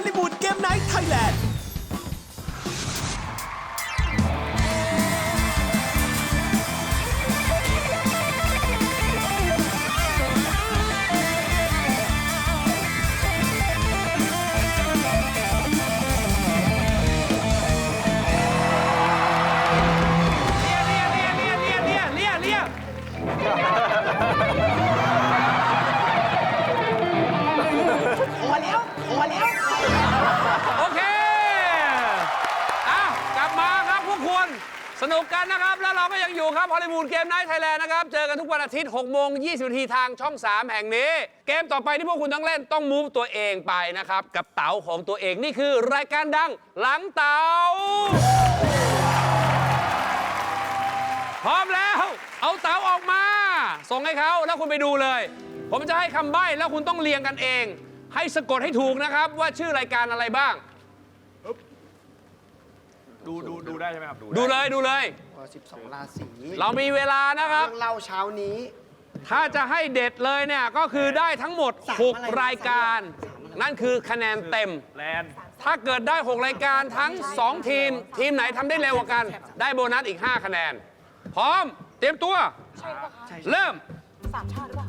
ลลีวูดเกมไนท์ไทยแลนด์ ครับฮอลลีวูดเกมไนท์ไทยแลนด์นะครับ เจอกันทุกวันอาทิตย์6โมง20นาทีทางช่อง 3 แห่งนี้ เกมต่อไปที่พวกคุณต้องเล่นต้องมูฟตัวเองไปนะครับ กับเต๋าของตัวเองนี่คือรายการดังหลังเต๋าพร้อมแล้ว เอาเต๋าออกมา ส่งให้เขาแล้วคุณไปดูเลย ผมจะให้คำใบ้แล้วคุณต้องเรียงกันเอง ให้สะกดให้ถูกนะครับ ว่าชื่อรายการอะไรบ้าง ดูดูดูได้ใช่ไหมครับ ดูเลยดูเลย 12 ราศีเรามีเวลานะครับ เรื่องเล่าเช้านี้ ถ้าจะให้เด็ดเลยเนี่ย ก็คือได้ทั้งหมด สามอะไร6รายการ นั่นคือคะแนนเต็ม แลนด์ถ้าเกิดได้ 6 รายการทั้ง 2 ทีม ทีมไหนทำได้เร็วกว่ากัน ได้โบนัสอีก 5 คะแนน พร้อม เตรียมตัวเริ่มสามชาติหรือเปล่า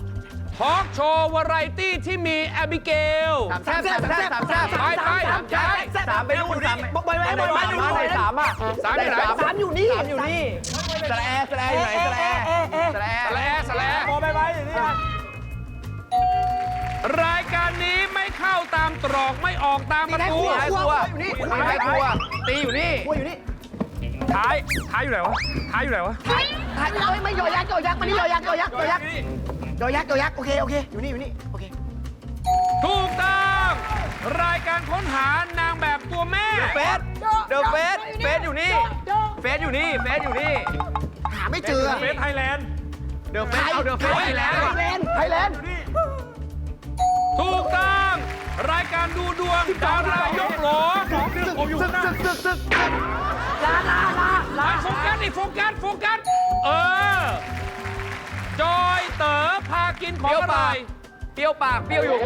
ทอล์กโชว์วาไรตี้ที่มีแอบิเกลแซ่บแซ่บแซ่บสามแซ่บไปไปสามชายสามไปนู่นสามไปไปไปไปอยู่นี่สามอะสามอยู่ไหนสามอยู่นี่สามอยู่นี่สแลสแลอยู่ไหนสแลสแลสแลสแลโอไปไปอยู่นี่นะรายการนี้ไม่เข้าตามตรอกไม่ออกตามประตูครัวอยู่นี่ไม่ให้ครัวตีอยู่นี่ครัวอยู่นี่ท้ายท้ายอยู่ไหนวะท้ายอยู่ไหนวะถ่ายถ่ายไม่ไม่ยอยักษ์ยอยักษ์มานี่ยอยักษ์ยอยักษ์ยอยักษ์ยอยักษ์ยอยักษ์โอเคโอเคอยู่นี่อยู่นี่โอเคถูกต้องรายการค้นหา เดอะเฟสเฟสอยู่นี่เฟสอยู่นี่เฟสอยู่นี่หาไม่เจอเฟสไทยแลนด์เดอะเฟสเอาเดอะเฟสไทยแลนด์ไทยแลนด์ไทยแลนด์ถูกต้องรายการดูดวงดารายกโหลผมอยู่ข้างหน้าซึกซึกไปโฟกัสดิโฟกัสโฟกัสเออจอยเต๋อพากินของอร่อยเปรี้ยวปากเปรี้ยวอยู่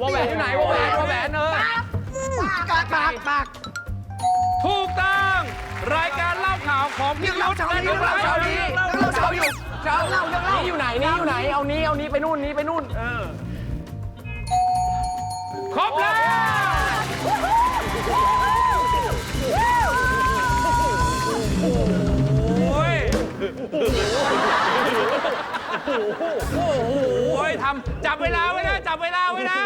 วอแหวนอยู่ไหนวอแหวนวอแหวนเออปากปากปาก ถูกต้องรายการเล่าข่าวของพี่ยุทธและน้องไบร์ทเช้านี้เรื่องเช้าอยู่เช้าเล่าเรื่องเล่านี่อยู่ไหนนี่อยู่ไหนเอานี้เอานี้ไปนู่นนี้ไปนู่นเออครบแล้วโอ้ยโอ้โหทำจับเวลาไว้นะจับเวลาไว้นะ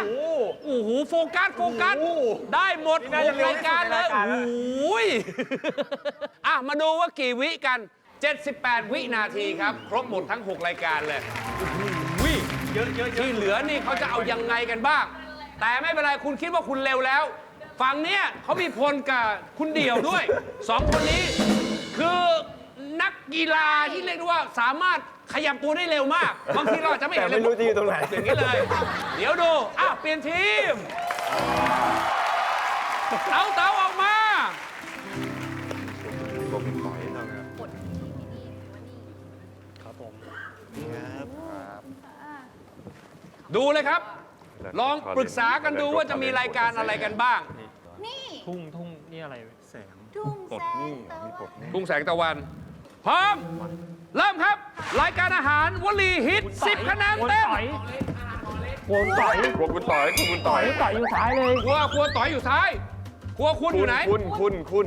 โอ้โหโฟกัสโฟกัสได้หมดหกรายการเลยโอ้โหย อะ มาดูว่ากี่วิกัน 78 วินาทีครับ ครบหมดทั้ง 6 รายการเลยวิเยอะเยอะเยอะที่เหลือนี่เขาจะเอายังไงกันบ้าง แต่ไม่เป็นไร คุณคิดว่าคุณเร็วแล้ว ฝั่งเนี้ยเขามีพลกับคุณเดี่ยวด้วยสองคนนี้ คือนักกีฬาที่เรียกได้ว่าสามารถขยับตัวได้เร็วมาก บางทีเราอาจจะไม่เห็นเลยไม่รู้ที่อยู่ตรงไหนอย่างนี้เลย เดี๋ยวดูอะเปลี่ยนทีม เต๋าเต๋าออกมา ดูเลยครับ ลองปรึกษากันดูว่าจะมีรายการอะไรกันบ้าง นี่ทุ่งทุ่งนี่อะไรแสงทุ่งแสงตะวันทุ่งแสงตะวัน พร้อม เริ่มครับ รายการอาหารวลีฮิต 10 คะแนนเต็มวนต่อยกลัวคุณต่อยกลัวคุณต่อยต่อยอยู่ซ้ายเลยครัวครัวต่อยอยู่ซ้ายครัวคุณอยู่ไหนคุณคุณคุณ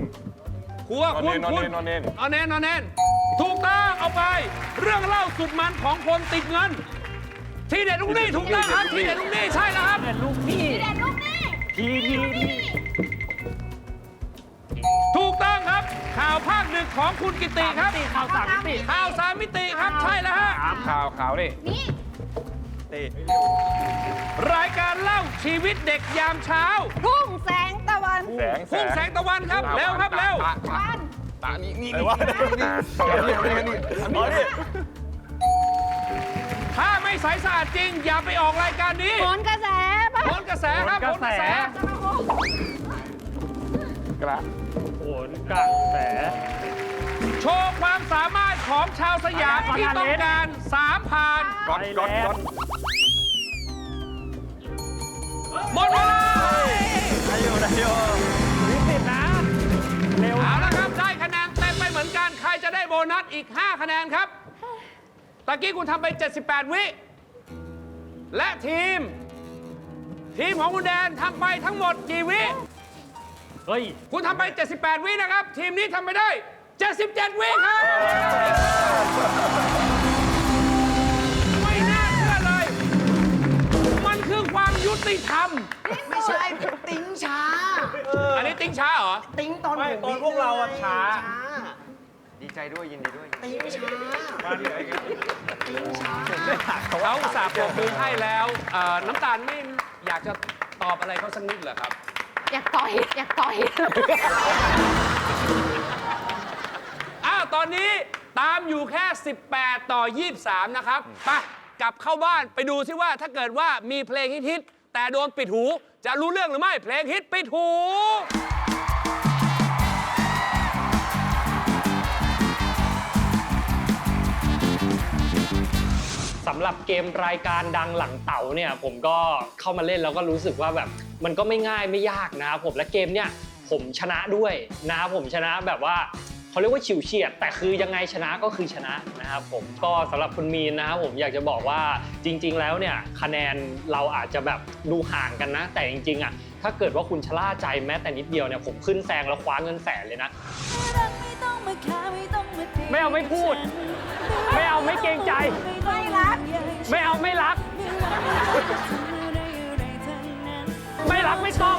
ครัวคุณนอนคุณเนนนอนเนนเอาเนนเอาเนนถูกต้องเอาไป เรื่องเล่าสุดมันของคนติดเงิน ที่เด็ดลูกหนี้ถูกต้องครับที่เด็ดลูกหนี้ใช่แล้วครับแต่ลูกพี่เด็ดลูกนี่ทีทีทีถูกต้องครับ ข่าวภาคหนึ่งของคุณกิติครับ ตีข่าวสามมิติข่าวสามมิติครับใช่แล้วฮะข่าวข่าวนี่นี่รายการเล่าชีวิตเด็กยามเช้าทุ่งแสงตะวันแสงแสพุ่งงแสงตะวันครับเร็วครับเร็วตาตาวันตานี่นี่นี่นี่นี่นี่นี่อ๋อนี่ ถ้าไม่ใสสะอาดจริง อย่าไปออกรายการนี้โหนกระแสปะโหนกระแสครับโหนกระแสกระโหนกระแส โชว์ความสามารถของชาวสยามที่ต้องการสามพันก๊อตก๊อตก๊อตหมดเลาได้อยู่ได้อยู่วิสิตนะ เร็วเอาละครับ ได้คะแนนเต็มไปเหมือนกัน ใครจะได้โบนัสอีก 5 คะแนนครับ ตะกี้คุณทำไป 78 วิ และทีม ทีมของคุณแดนทำไปทั้งหมดกี่วิ เฮ้ย คุณทำไป 78 วินะครับ ทีมนี้ทำไปได้ 77 วิครับ ไม่น่าเชื่อเลย มันคือความยุติธรรม ไม่ใช่ติ้งช้า อันนี้ติ้งช้าเหรอ ติ้งตอนไม่ ตอนพวกเราอะช้า ดีใจด้วยยินดีด้วยติ้งช้ามาที่ไหนกันติ้งช้าเขาอุตสาห์ปรบมือให้แล้วเอ่อน้ำตาลไม่อยากจะตอบอะไรเขาสักนิดเหรอครับ อยากต่อยอยากต่อย อ้าว ตอนนี้ตามอยู่แค่ 18 ต่อ 23 นะครับไปกลับเข้าบ้านไปดูซิว่าถ้าเกิดว่ามีเพลงฮิตๆแต่โดนปิดหู จะรู้เรื่องหรือไม่ เพลงฮิตปิดหูำหรับเกมรายการดังหลังเต่าเนี่ยผมก็เข้ามาเล่นแล้วก็รู้สึกว่าแบบมันก็ไม่ง่ายไม่ยากนะครับผมและเกมเนี่ยผมชนะด้วยนะครับผมชนะแบบว่าเขาเรียกว่าฉิวเฉียด แต่คือยังไงชนะก็คือชนะนะครับผมก็สำหรับคุณมีนนะครับผมอยากจะบอกว่าจริง ๆ แล้วเนี่ยคะแนนเราอาจจะแบบดูห่างกันนะ แต่จริงๆอะถ้าเกิดว่าคุณชะล่าใจแม้แต่นิดเดียวเนี่ยผมขึ้นแซงแล้วคว้าเงินแสนเลยนะ ไม่เอาไม่พูด ไม่เอาไม่เกรงใจ ไม่รัก ไม่เอาไม่รัก ไม่รักไม่ต้อง